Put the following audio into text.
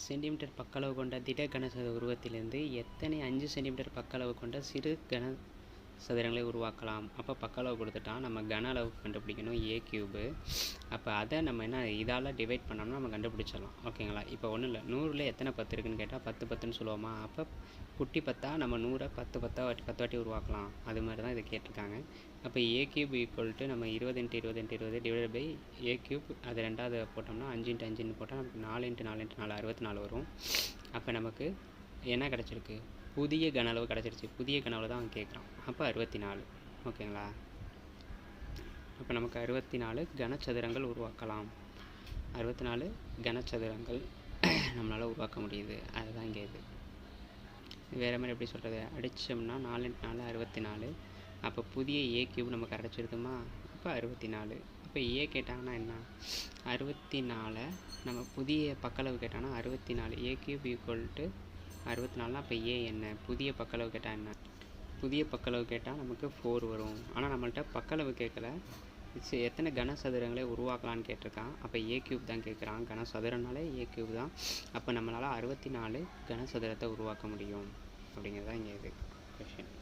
Centimetre பக்களவு கொண்ட திட கனசதுர உருவத்திலிருந்து எத்தனை அஞ்சு சென்டிமீட்டர் பக்களவு கொண்ட சிறு கன சதுரங்களை உருவாக்கலாம். அப்போ பக்களவு கொடுத்துட்டா நம்ம கன அளவு கண்டுபிடிக்கணும் ஏ கியூபு அப்போ அதை நம்ம என்ன இதால் டிவைட் பண்ணோம்னா நம்ம கண்டுபிடிச்சிடலாம். ஓகேங்களா இப்போ ஒன்றும் இல்லை. நூறில் எத்தனை பத்து இருக்குன்னு கேட்டால் பத்து பத்துன்னு சொல்லுவோமா? அப்போ குட்டி பத்தா நம்ம நூறை பத்து பத்தா வாட்டி பத்து வாட்டி உருவாக்கலாம். அது மாதிரி தான் இதை கேட்டிருக்காங்க. அப்போ ஏ கியூப் ஈக்குவல் டு நம்ம இருபது இன்ட்டு இருபது இன்ட்டு இருபது டிவைட் பை ஏ கியூப் அது ரெண்டாவது போட்டோம்னா அஞ்சு இன்ட்டு அஞ்சுன்னு போட்டால் நமக்கு நாலு இன்ட்டு நாலு இன்ட்டு நாலு அறுபத்தி நாலு வரும். அப்போ நமக்கு என்ன கிடச்சிருக்கு? புதிய கன அளவு கிடச்சிருச்சு. புதிய கன அளவு தான் அவன் கேட்குறான் அப்போ அறுபத்தி நாலு ஓகேங்களா? அப்போ நமக்கு அறுபத்தி நாலு கனச்சதுரங்கள் உருவாக்கலாம். அறுபத்தி நாலு கனச்சதுரங்கள் நம்மளால் உருவாக்க முடியுது. அதுதான் இங்கே இது. வேறு மாதிரி எப்படி சொல்கிறது அடித்தோம்னா நாலு நாலு அறுபத்தி நாலு அப்போ புதிய ஏ கியூப் நமக்கு கிடச்சிருதுமா அப்போ அறுபத்தி நாலு இப்போ ஏ கேட்டாங்கன்னா என்ன? அறுபத்தி நாலை நம்ம புதிய பக்களவு கேட்டாங்கன்னா அறுபத்தி நாலு ஏ கியூப் ஈக்குவல் டு அறுபத்தி நாலுனா அப்போ ஏ என்ன? புதிய பக்களவு கேட்டால் என்ன? புதிய பக்களவு கேட்டால் நமக்கு ஃபோர் வரும். ஆனால் நம்மள்ட்ட பக்களவு கேட்கல சரி, எத்தனை கனசதுரங்களை உருவாக்கலான்னு கேட்டிருக்கான். அப்போ ஏ கியூப் தான் கேட்குறான் கனசதுரனாலே ஏ கியூப் தான். அப்போ நம்மளால் அறுபத்தி நாலு கனசதுரத்தை உருவாக்க முடியும். அப்படிங்கிறது தான் இங்கே இது. கொஷின்